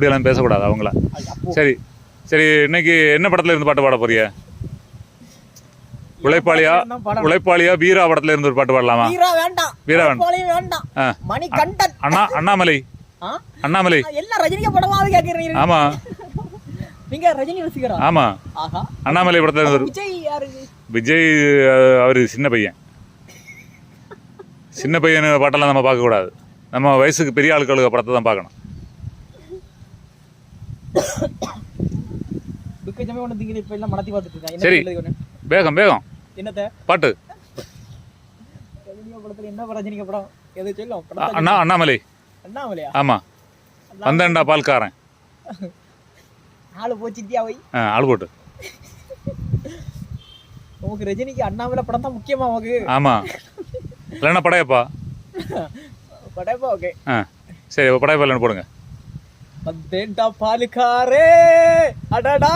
அப்படியெல்லாம் பேசக்கூடாது அவங்கள. சரி சரி இன்னைக்கு என்ன படத்துல இருந்து பாட்டு பாட போறிய உழைப்பாளியா உழைப்பாளியா வீரா படத்துல இருந்து ஒரு பாட்டு பாடலாமா? வீரா வேண்டாம். அண்ணா அண்ணாமலை? அண்ணாமலை. எல்லாம் கேக்குறீங்க. ஆமா. நீங்க ரஜினி ரசிகரா? ஆமா. அண்ணாமலை படத்துல இருந்து விஜய் யாரு? விஜய் அஹ், அவரு சின்ன பையன். சின்ன பையன் பாட்டெல்லாம் நம்ம பார்க்க கூடாது நம்ம வயசுக்கு பெரிய ஆட்களுக்கு படத்தை தான் பார்க்கணும். துக்கஜமே ஒண்ணு திங்கிற இப்ப எல்லாம் மடத்தி பார்த்துட்டு இருக்கேன். சரி. வேகம் வேகம். என்னத்த? பாட்டு. ரஜினிகா படத்துல என்ன ரஜினிகா படம்? எது சொல்லும் அண்ணா அண்ணாமலை. அண்ணாமலையா? ஆமா. வந்தேன்டா பால்காரன். ஆளு போச்சித்தியா வை ஆள் போட்டு. உனக்கு ரஜினிக்கு அண்ணாமலை படம் தான் முக்கியமா உனக்கு? ஆமா. இல்லைன்னா படையப்பா. படைப்பா ஓகே. ஆ. சரி படையப்பா இல்லைன்னு போடுங்க. வந்தேன்டா பாலுக்காரே. அடடா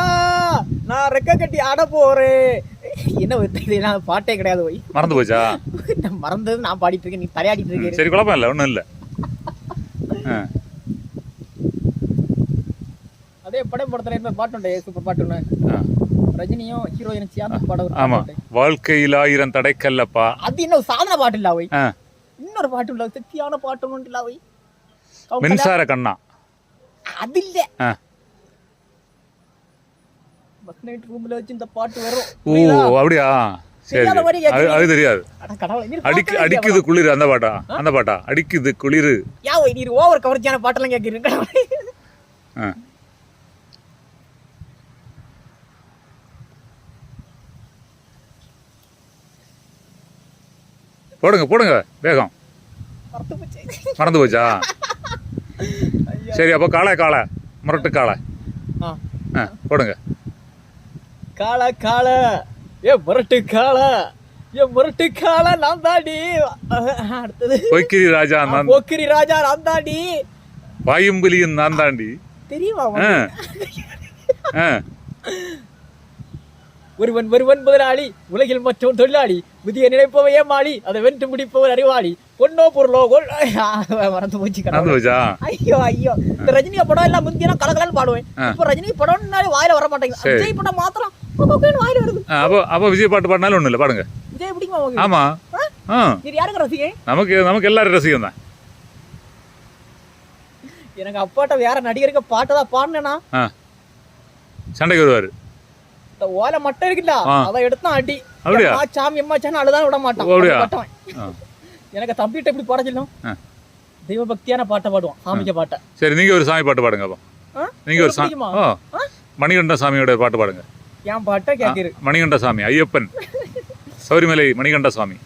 நான் ரெக்க கட்டி ஆட போறேன். என்ன ஒரு இது நான் பாட்டே கிடையாது போய் மறந்து போச்சா? நான் மறந்தது நான் பாடிட்டு இருக்கேன் நீ தலையாடிட்டு இருக்கேன் சரி குழப்பம் இல்லை ஒன்றும் இல்லை. அதே படம் படத்துல இருந்த பாட்டு உண்டு சூப்பர் பாட்டு ஆ. ரஜினியும் ஹீரோயின் சேர்ந்து பாட ஆமா. வாழ்க்கையில் ஆயிரம் தடைக்கல்லப்பா. அது இன்னும் சாதன பாட்டு இல்ல அவை இன்னொரு பாட்டு இல்ல சக்தியான பாட்டு ஒன்று இல்ல அவை மின்சார கண்ணா. ரூம்ல வச்சு இந்த பாட்டு வரும் ஓ? அப்படியா சரி அது தெரியாது அடிக்கு அடிக்குது குளிர் அந்த பாட்டா அந்த பாட்டா அடிக்குது குளிர்? யா நீ ஓவர் கவர்ச்சியான பாட்டெல்லாம் கேட்கிறீங்க போடுங்க போடுங்க வேகம் மறந்து போச்சு. சரி அப்போ காளை காளை. முரட்டு காளை. ஆ. போடுங்க. காள காள. ஏ முரட்டு காள. ஏ முரட்டு காள நான் தாடி அடுத்தது. பொய்க்கிரி ராஜா நான் போக்கிரி ராஜா நான் தாடி பாயும்புலியும் நான் தாண்டி. தெரியுமா ஆ? ஆ. ஒருவன் ஒருவன் முதலாளி உலகில் மற்றவன் தொழிலாளி புதிய நினைப்பவன் ஏமாளி அதை வென்று முடிப்பவன் அறிவாளி. பொண்ணோ பொருளோ மறந்து போச்சு ஐயோ ஐயோ. இந்த ரஜினி படம் எல்லாம் முந்தினா கலகலன்னு பாடுவேன். இப்ப ரஜினி படம்னாலே வாயில வர மாட்டேங்குது. விஜய் படம் மாத்திரம் வாயில வருது. அப்போ அப்போ விஜய் பாட்டு பாடினாலும் ஒன்றும் இல்லை. பாடுங்க. விஜய் பிடிக்குமா ஆமா. நீர் யாருங்க ரசிகன் நமக்கு நமக்கு எல்லாரும் ரசிகம் தான் எனக்கு அப்பாட்ட வேற நடிகருக்கு பாட்டை தான் பாடினேனா சண்டைக்கு வருவார். இந்த ஓலை மட்டும் இருக்குல்ல. அதை எடுத்தான் அடி. அப்படியா? சாமி சாமி அழுதான் விட மாட்டான். அப்படியா? எனக்கு தம்பிகிட்ட எப்படி பாட சொல்லும்? ஆ. தெய்வ பக்தியான பாட்டை பாடுவான் சாமிக்க பாட்டை. சரி நீங்கள் ஒரு சாமி பாட்டு பாடுங்க அப்போ. ஆ? நீங்கள் ஒரு சாமி? மணிகண்ட சாமியோட பாட்டு பாடுங்க. என் பாட்டை கேட்கிரு. மணிகண்ட சாமி ஐயப்பன். சௌரிமலை மணிகண்ட சாமி.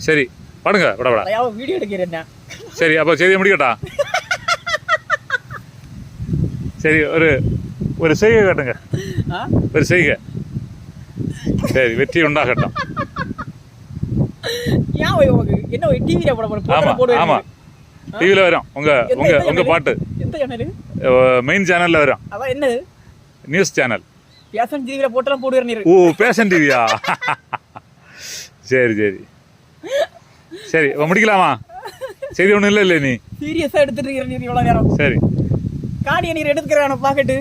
சரி பாடுங்க பட பட அதையாவது வீடியோ எடுக்கிறேன் சரி அப்போ செய்தியை முடிக்கட்டா? சரி ஒரு ஒரு செய்கை காட்டுங்க? ஒரு செய்கை. சரி வெற்றி உண்டாகட்டும். என்ன டிவியில போட ஆமா டிவியில் வரும். உங்க உங்க உங்க? பாட்டு. மெயின் சேனல்ல வரும். அதான் என்னது? நியூஸ் சேனல் பேசன் டிவியில போட்டெல்லாம் போடுவேன் நீர். ஓ பேஷன் டிவியா சரி சரி. சரி முடிக்கலாமா? செய்தி ஒன்றும் இல்லை இல்லை நீ சீரியஸா எடுத்துட்டு இருக்கிற நீர் இவ்வளவு நேரம். சரி. காணிய நீர் எடுத்துக்கிறேன் பாக்கெட்டு